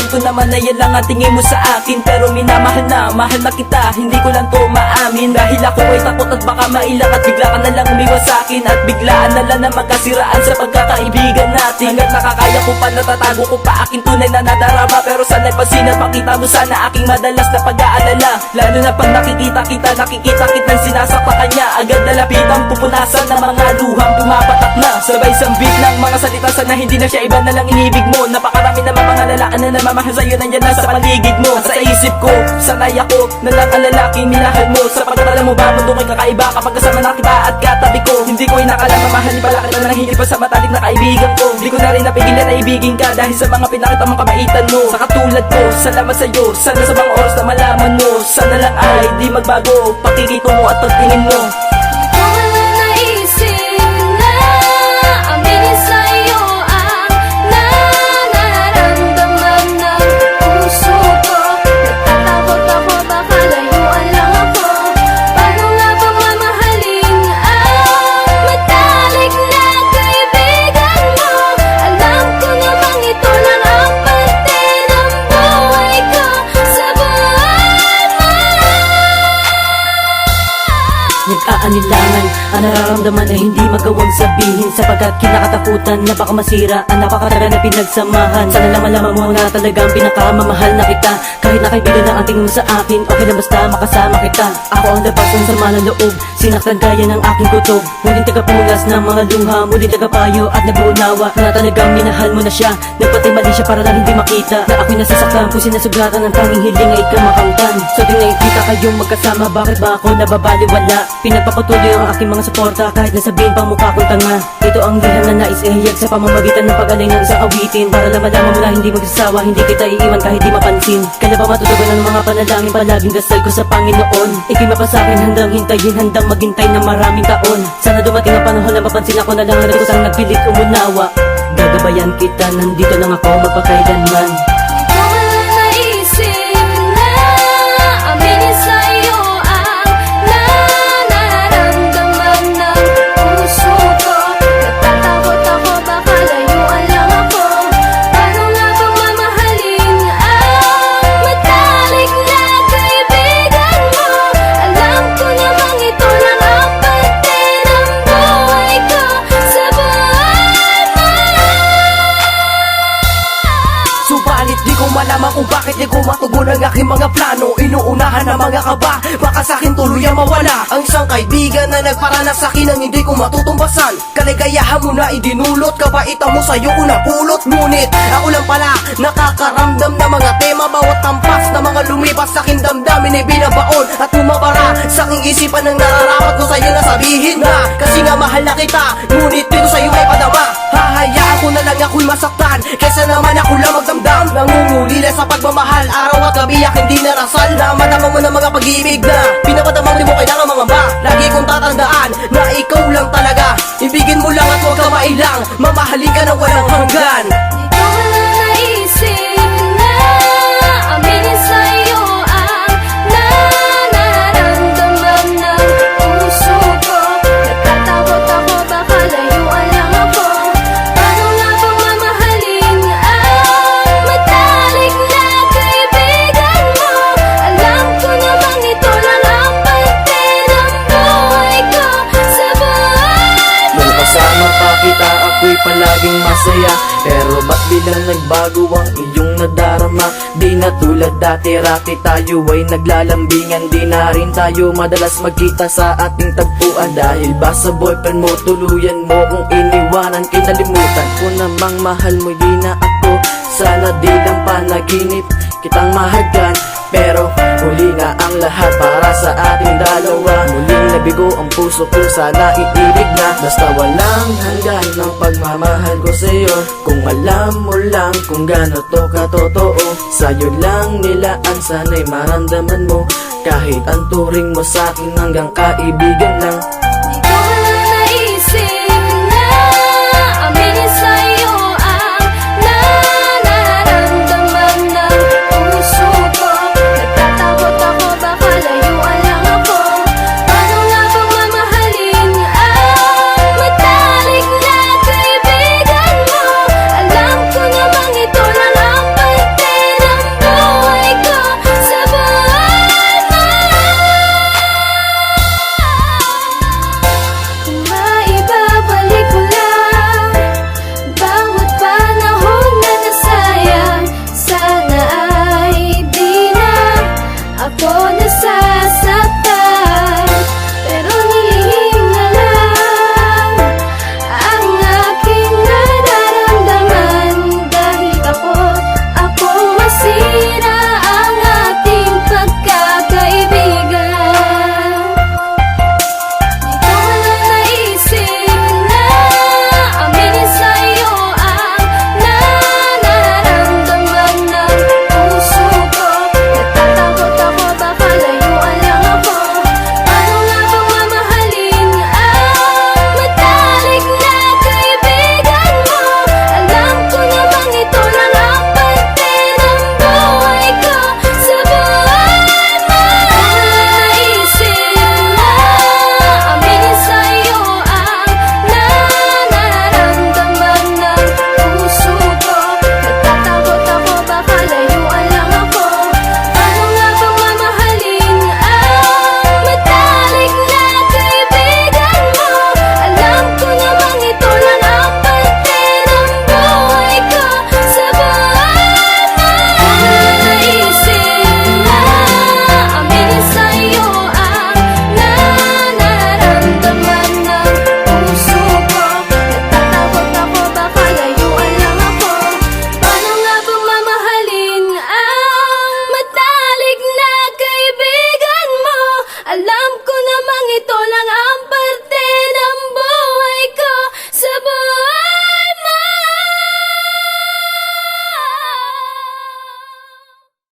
Alam ko naman na yan lang ang tingin mo sa akin. Pero minamahal na, mahal na kita. Hindi ko lang to maamin Dahil ako ay takot at baka mailang At bigla ka na lang umiwas sa akin At biglaan na lang na magkasiraan sa pagkakaibigan natin. Hanggat nakakaya ko pa natatago ko pa aking tunay na nadarama. Pero sana'y pansin at makita mo sana aking madalas na pag-aalala. Lalo na pag nakikita kita, nakikita kitang sinasakta kanya Agad na lapitan, pupunasan ng mga luhang pumapatak na. Sabay sambit ng mga salita sana hindi na siya iba na lang inibig mo. Napakarami na mga lalaan na namamahal sa'yo Nandyan na sa paligid mo. Sa isip ko, sanay ako na lang ang lalaking minahal mo. Sapagkat alam mo ba, mundo ko'y kakaiba. Kapag kasama na kita at katabi ko Hindi ko inakala mamahalin pala kita hindi pa sa matalik na kaibigan ko. Di ko na rin napigilan na ibigin ka Dahil sa mga pinakita mong kabaitan mo. Sa katulad ko, salamat sa'yo. Sana sa mga oras na malaman mo Sana lang ay di magbago. Pakikito mo at pagtingin mo Nag-aanilangan ang nararamdaman na hindi magawang sabihin Sapagkat kinakatakutan na baka masira ang napakatagal na pinagsamahan. Sana lang malaman mo na talagang pinakamamahal na kita. Kahit na kaibigan na ang tingin mo sa akin Okay na basta makasama kita. Ako ang labas ng sama ng loob Sinaktan gaya ng aking kutob. Muling tagapunas ng mga luha Muling tagapayo at nabuunawa Na talagang minahal mo na siya. Nagpatay mali siya para lang hindi makita Na ako'y nasasaktan. Kung sinasugatan ng tanging hiling ay kamakamtan So di nakikita kayong magkasama. Bakit ba ako nababaliwala? Pinagpapatuloy ang aking mga suporta. Kahit nasabihin pang mukha kong tanga. Ito ang liham na nais ihayag Sa pamamagitan ng pagaling ng isang awitin. Para lang malaman mo na hindi magsasawa Hindi kita iiwan kahit di mapansin. Kailan ba matutugan ang mga panalangin? Palaging dasal ko sa Panginoon. Ika'y mapasakin handang hintayin Handang maghintay ng maraming taon. Sana dumating ang panahon na mapansin ako na lang Ang kusang nagpilit umunawa. Gagabayan kita Nandito lang ako magpakailanman aking mga plano. Inuunahan ng mga kaba, baka sa akin tuluyang mawala. Ang isang kaibigan na nagparanas sa akin ang hindi ko matutumbasan. Kaligayahan mo na idinulot, kabaitan mo sa'yo ko napulot. Ngunit ako lang pala nakakaramdam ng mga tema. Bawat tampas na mga lumipas sa aking damdamin ay binabaon. At bumabara sa aking isipan ng nararapat ko sa'yo na sabihin na Kasi nga mahal na kita, ngunit dito sa'yo ay padama ako'y masaktan Kesa naman ako lang magdamdam. Nangungulila sa pagmamahal Araw at gabi aking di narasal. Na madama mo ng mga pag-ibig na Pinapadamang di mo kailangan mga ba? Lagi kong tatandaan na ikaw lang talaga. Ibigin mo lang at huwag ka mailang. Mamahalin ka na walang hanggan nagbago ang iyong nadarama. Di na tulad dati rati tayo ay naglalambingan. Di na rin tayo madalas magkita sa ating tagpuan. Dahil ba sa boyfriend mo tuluyan mo kung iniwanan Kinalimutan ko namang mahal mo di na ako Sana di lang panaginip kitang mahagan Pero huli na ang lahat para sa ating dalawa. Muling nabigo ang puso ko sana iibig na. Basta walang hanggan ng pagmamahal ko sa'yo. Kung alam mo lang kung gaano to katotoo Sa'yo lang nilaan sana'y maramdaman mo. Kahit ang turing mo sa'kin hanggang kaibigan lang